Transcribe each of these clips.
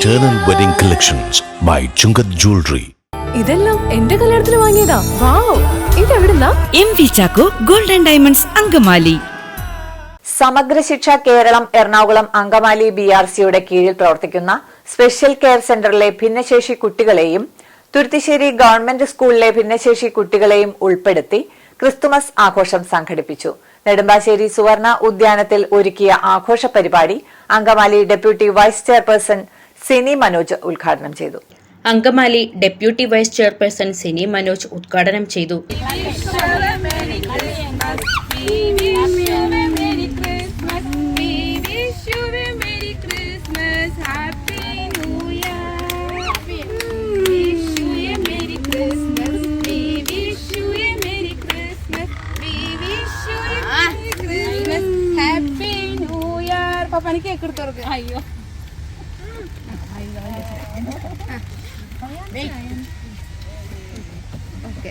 Eternal Wedding Collections by Chungath Jewelry. ഇതെല്ലാം എന്റെ കല്യാണത്തിന് വാങ്ങിയതാ. Wow ഇതെവിടുന്നാ? M V Chacko golden diamonds Angamaly. Samagra Shiksha Keralam Ernakulam Angamaly B R സിയുടെ കീഴിൽ പ്രവർത്തിക്കുന്ന സ്പെഷ്യൽ കെയർ സെന്ററിലെ ഭിന്നശേഷി കുട്ടികളെയും തുരുത്തിശ്ശേരി ഗവൺമെന്റ് സ്കൂളിലെ ഭിന്നശേഷി കുട്ടികളെയും ഉൾപ്പെടുത്തി ക്രിസ്തുമസ് ആഘോഷം സംഘടിപ്പിച്ചു. നെടുമ്പാശ്ശേരി സുവർണ ഉദ്യാനത്തിൽ ഒരുക്കിയ ആഘോഷ പരിപാടി Angamaly deputy vice chairperson Sini Manoj ഉദ്ഘാടനം ചെയ്തു. Angamaly deputy vice chairperson Sini Manoj ഉദ്ഘാടനം ചെയ്തു. കേക്ക് എടുത്തോർക്ക് അയ്യോ. ഓക്കെ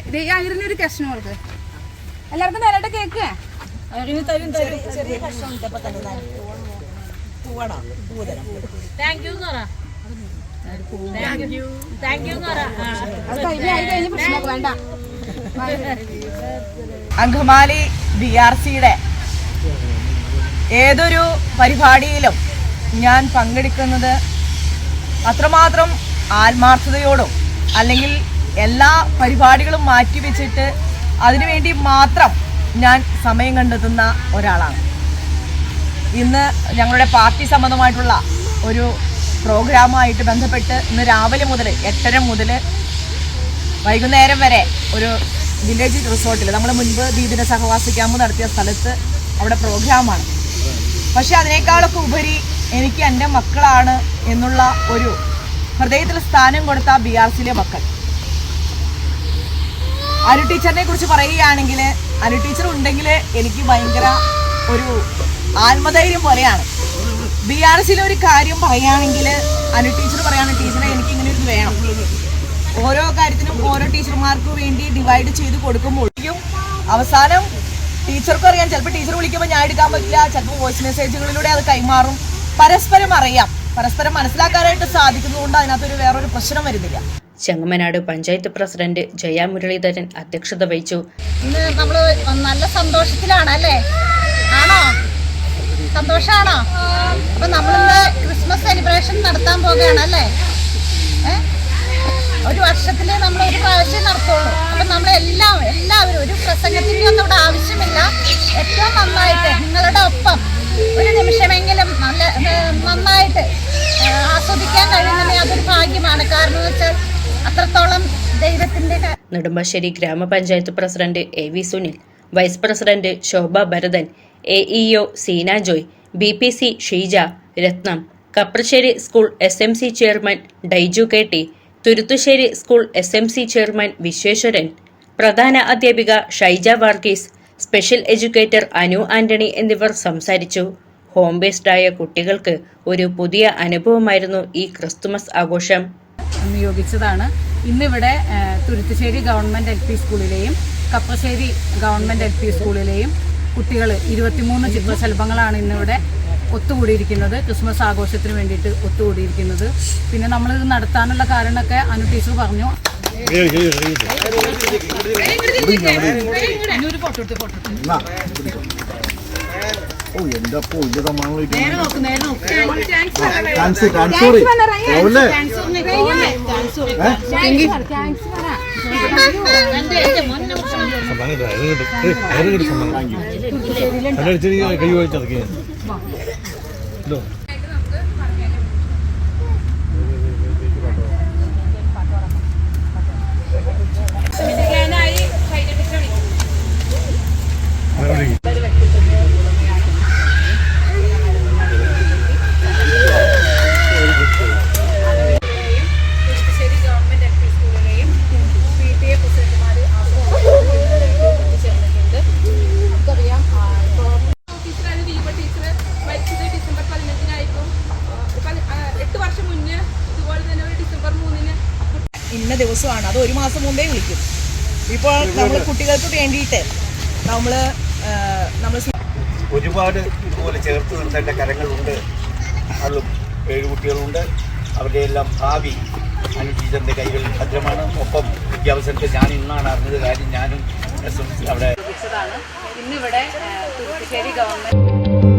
ഒരു കഷ്ണം കൊടുക്ക്. എല്ലാവർക്കും തരട്ടെ കേക്ക്. അത് കഴിഞ്ഞ് അത് കഴിഞ്ഞ് പ്രശ്നമൊക്കെ വേണ്ട. അങ്കമാലി ബി ആർ സിയുടെ ഏതൊരു പരിപാടിയിലും ഞാൻ പങ്കെടുക്കുന്നത് അത്രമാത്രം ആത്മാർത്ഥതയോടും അല്ലെങ്കിൽ എല്ലാ പരിപാടികളും മാറ്റിവെച്ചിട്ട് അതിനുവേണ്ടി മാത്രം ഞാൻ സമയം കണ്ടെത്തുന്ന ഒരാളാണ്. ഇന്ന് ഞങ്ങളുടെ പാർട്ടി സംബന്ധമായിട്ടുള്ള ഒരു പ്രോഗ്രാമായിട്ട് ബന്ധപ്പെട്ട് ഇന്ന് രാവിലെ മുതൽ എട്ടര മുതൽ വൈകുന്നേരം വരെ ഒരു വില്ലേജ് റിസോർട്ടിൽ നമ്മൾ മുൻപ് ദീപിന സഹവാസ ക്യാമ്പ് നടത്തിയ സ്ഥലത്ത് അവിടെ പ്രോഗ്രാമാണ്. പക്ഷെ അതിനേക്കാളൊക്കെ ഉപരി എനിക്ക് എന്റെ മക്കളാണ് എന്നുള്ള ഒരു ഹൃദയത്തിൽ സ്ഥാനം കൊടുത്ത ബി ആർ സിയിലെ മക്കൾ. അനു ടീച്ചറിനെ കുറിച്ച് പറയുകയാണെങ്കിൽ അനു ടീച്ചർ ഉണ്ടെങ്കിൽ എനിക്ക് ഭയങ്കര ഒരു ആത്മധൈര്യം പോലെയാണ്. ബി ആർ സിയിലെ ഒരു കാര്യം പറയുകയാണെങ്കിൽ അനു ടീച്ചർ പറയാണ് ടീച്ചറെ എനിക്ക് ഇങ്ങനെ ഒരു വേണം. ഓരോ കാര്യത്തിനും ഓരോ ടീച്ചർമാർക്ക് വേണ്ടി ഡിവൈഡ് ചെയ്ത് കൊടുക്കുമ്പോഴേക്കും അവസാനം ടീച്ചർക്കും അറിയാം. ചിലപ്പോൾ ടീച്ചർ വിളിക്കുമ്പോൾ ഞാൻ എടുക്കാൻ പറ്റില്ല. ചിലപ്പോൾ വോയിസ് മെസ്സേജുകളിലൂടെ അത് കൈമാറും. പരസ്പരം അറിയാം. പരസ്പരം മനസ്സിലാക്കാനായിട്ട് സാധിക്കുന്നതുകൊണ്ട് അതിനകത്തൊരു വേറൊരു പ്രശ്നം വരുന്നില്ല. ചെങ്ങമനാട് പഞ്ചായത്ത് പ്രസിഡന്റ് ജയ മുരളീധരൻ അധ്യക്ഷത വഹിച്ചു. ഇന്ന് നമ്മൾ നല്ല സന്തോഷത്തിലാണ് അല്ലേ ആണോ? സന്തോഷാണോ? അപ്പൊ നമ്മളിന്ന് ക്രിസ്മസ് സെലിബ്രേഷൻ നടത്താൻ പോവുകയാണ് അല്ലേ? ഒരു വർഷത്തിൽ നമ്മൾ ഒരു പ്രാവശ്യം നടത്തുള്ളൂ. അപ്പൊ നമ്മളെല്ലാം എല്ലാവരും ഒരു പ്രസംഗത്തിന്റെ ഒന്നും ഇവിടെ ആവശ്യമില്ല. ഏറ്റവും നന്നായിട്ട് നിങ്ങളുടെ ഒപ്പം ഒരു നിമിഷമെങ്കിലും നല്ല നെടുമ്പാശ്ശേരി ഗ്രാമപഞ്ചായത്ത് president A V Sunil vice president Shobha Bharathan A E O Seena Joy B P C Sheeja Ratnam Kaprassery school S M C chairman Daiju K T Thuruthussery school S M C chairman Visweswaran പ്രധാന അധ്യാപിക Shaija Varghese special educator Anu Antony എന്നിവർ സംസാരിച്ചു. Home ബേസ്ഡായ കുട്ടികൾക്ക് ഒരു പുതിയ അനുഭവമായിരുന്നു ഈ Christmas ആഘോഷം. നിയോഗിച്ചതാണ്. ഇന്നിവിടെ തുരുത്തശ്ശേരി ഗവൺമെന്റ് എൽ പി സ്കൂളിലെയും കപ്പശ്ശേരി ഗവൺമെന്റ് എൽ പി സ്കൂളിലെയും കുട്ടികൾ ഇരുപത്തിമൂന്ന് ചിത്രശലഭങ്ങളാണ് ഇന്നിവിടെ ഒത്തുകൂടിയിരിക്കുന്നത്. ക്രിസ്മസ് ആഘോഷത്തിന് വേണ്ടിയിട്ട് ഒത്തുകൂടിയിരിക്കുന്നത്. പിന്നെ നമ്മളിത് നടത്താനുള്ള കാരണമൊക്കെ അനു ടീച്ചർ പറഞ്ഞു. ഓ എന്താ അപ്പോ നോക്ക് നോക്ക്. താങ്ക്സ് താങ്ക്സ് സോറി രാവിലെ കൈ വായിച്ചതൊക്കെ തുരുത്തുശ്ശേരി ഗവൺമെന്റ് എൽ പി സ്കൂളിലെയും പി ടി എ പ്രസിഡന്റുമാർ ചേർന്നിട്ടുണ്ട് നമുക്കറിയാം ആ, ഇപ്പോൾ ടീച്ചറാണ് ദീപ ടീച്ചർ മരിച്ചത് ഡിസംബർ പതിനഞ്ചിനായിരിക്കും എട്ട് വർഷം മുന്നേ ഇതുപോലെ തന്നെ ഒരു ഡിസംബർ മൂന്നിന് ഇന്ന ദിവസമാണ്. അത് ഒരു മാസം മുമ്പേ വിളിക്കും. ഇപ്പോൾ നമ്മൾ കുട്ടികൾക്ക് വേണ്ടിയിട്ട് നമ്മൾ നമ്മൾ ഒരുപാട് ഇതുപോലെ ചേർത്ത് നിർത്തേണ്ട കരങ്ങളുണ്ട്. അതും ഏഴ് കുട്ടികളുണ്ട്. അവരുടെ എല്ലാം ഭാവി അനു ടീച്ചറിന്റെ കൈകളിൽ ഭദ്രമാണ്. ഒപ്പം വിദ്യാഭ്യാസത്തിൽ ഞാൻ ഇന്നാണ് അറിഞ്ഞത് കാര്യം ഞാനും അവിടെ ഇന്നിവിടെ ഗവൺമെന്റ്